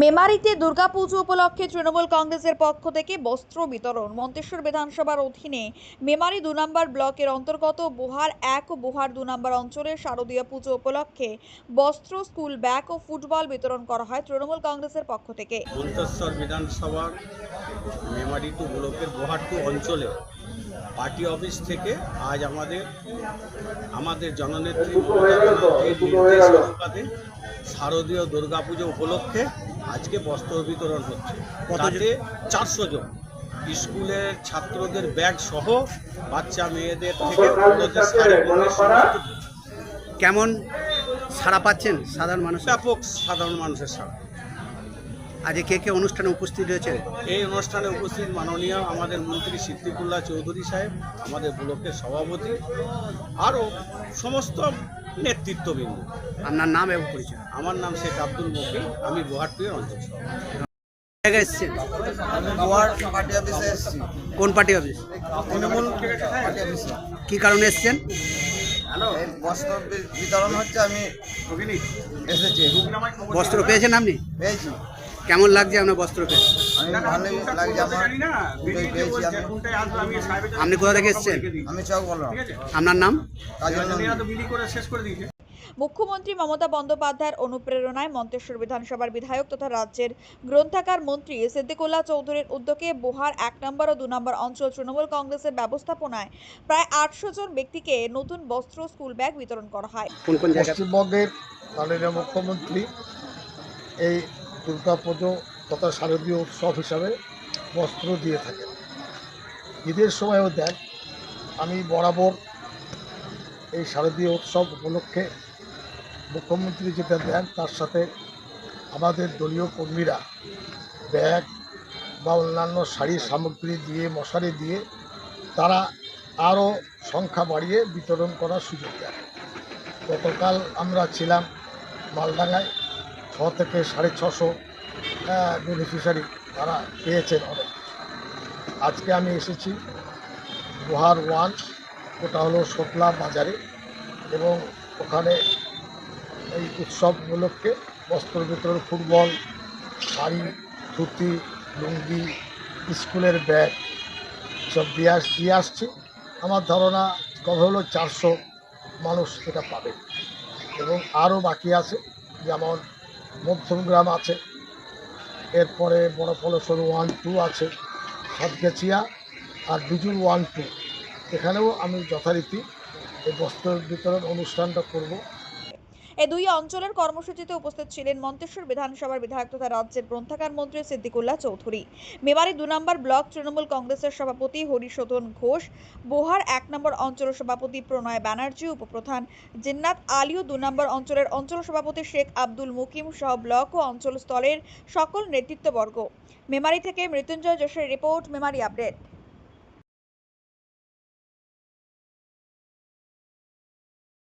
মেমারিতে দুর্গাপুজো উপলক্ষে তৃণমূল কংগ্রেসের পক্ষ থেকে বস্ত্র বিতরণ। মন্তেশ্বর বিধানসভার অধীনে মেমারি দু নম্বর ব্লকের অন্তর্গত বোহার এক ও বোহার দু নম্বর অঞ্চলের শারদীয় পুজো উপলক্ষে বস্ত্র, স্কুল ব্যাগ ও ফুটবল বিতরণ করা হয় তৃণমূল কংগ্রেসের পক্ষ থেকে। মন্তেশ্বর বিধানসভার মেমারি টু ব্লকের গোহাটু অঞ্চলে পার্টি অফিস থেকে আজ আমাদের আমাদের জননেত্রী শারদীয় দুর্গাপুজো উপলক্ষে আজকে বস্ত্র বিতরণ হচ্ছে। তাতে চারশো জন। স্কুলের ছাত্রদের ব্যাগ সহ বাচ্চা মেয়েদের থেকে কেমন সাড়া পাচ্ছেন সাধারণ মানুষ ব্যাপক সাধারণ মানুষের সাথে আজকে কে কে অনুষ্ঠানে উপস্থিত রয়েছে এই অনুষ্ঠানে উপস্থিত মাননীয় আমাদের মন্ত্রী সিদ্দিকুল্লাহ চৌধুরী সাহেব আমাদের ব্লকের সভাপতি আরও সমস্ত নেতৃত্ববৃন্দ। আপনার নাম এবং পরিচয়। আমার নাম শেখ আব্দুল মকিল আমি গুয়াহাটির অঞ্চল কোন পার্টি অফিস? কি কারণে এসছেন? বস্ত্র বিতরণ হচ্ছে আমি এসেছি। বস্ত্র পেয়েছেন আপনি? পেয়েছি। কেমন লাগছে আপনার বস্ত্র পেয়ে আপনি কোথা থেকে এসছেন? আপনার নাম? মুখ্যমন্ত্রী মমতা বন্দ্যোপাধ্যায়ের অনুপ্রেরণায় মন্তেশ্বর বিধানসভার বিধায়ক তথা রাজ্যের গ্রন্থাগার মন্ত্রী সিদ্দিকুল্লাহ চৌধুরীর উদ্যোগে বোহার এক নম্বর ও দু নম্বর অঞ্চল তৃণমূল কংগ্রেসের ব্যবস্থাপনায় প্রায় আটশো জন ব্যক্তিকে নতুন বস্ত্র স্কুল ব্যাগ বিতরণ করা হয়। পশ্চিমবঙ্গের মাননীয় মুখ্যমন্ত্রী এই দুর্গাপুজো তথা শারদীয় উৎসব হিসাবে বস্ত্র দিয়ে থাকেন। ঈদের সময়ও দেন আমি বরাবর এই শারদীয় উৎসব উপলক্ষে মুখ্যমন্ত্রী যেটা দেন, তার সাথে আমাদের দলীয় কর্মীরা ব্যাগ বা অন্যান্য শাড়ি সামগ্রী দিয়ে, মশারি দিয়ে, তারা আরও সংখ্যা বাড়িয়ে বিতরণ করার সুযোগ দেয় গতকাল আমরা ছিলাম মালডাঙ্গায়। ছ থেকে সাড়ে ছশো বেনিফিশিয়ারি তারা পেয়েছেন অনেক। আজকে আমি এসেছি গুহার ওয়ান, ওটা হলো শোকলা বাজারে এবং ওখানে এই উৎসব উপলক্ষে বস্ত্র বিতরণ, ফুটবল, শাড়ি, ধুতি, লুঙ্গি, স্কুলের ব্যাগ সব দিয়ে আস, দিয়ে আসছি। আমার ধারণা কবে হলো চারশো মানুষ এটা পাবে এবং আরও বাকি আছে, যেমন মধ্যমগ্রাম আছে। এরপরে বড় ফলসর ওয়ান টু আছে, সাতগেছিয়া আর বিজুর ওয়ান টু এখানেও আমি যথারীতি এই বস্ত্র বিতরণ অনুষ্ঠানটা করব। এই দুই অঞ্চলের কর্মসূচিতে উপস্থিত ছিলেন মন্তেশ্বর বিধানসভার বিধায়ক তথা রাজ্যের গ্রন্থাগার মন্ত্রী সিদ্দিকুল্লাহ চৌধুরী। মেমারি দু নম্বর ব্লক তৃণমূল কংগ্রেসের সভাপতি হরিশোধন ঘোষ, বোহার এক নম্বর অঞ্চল সভাপতি প্রণয় ব্যানার্জি, উপপ্রধান জিন্নাত আলিও দু নম্বর অঞ্চলের অঞ্চল সভাপতি শেখ আব্দুল মুকিম সহ ব্লক ও অঞ্চল স্তরের সকল নেতৃত্ববর্গ। মেমারি থেকে মৃত্যুঞ্জয় যশের রিপোর্ট, মেমারি আপডেট।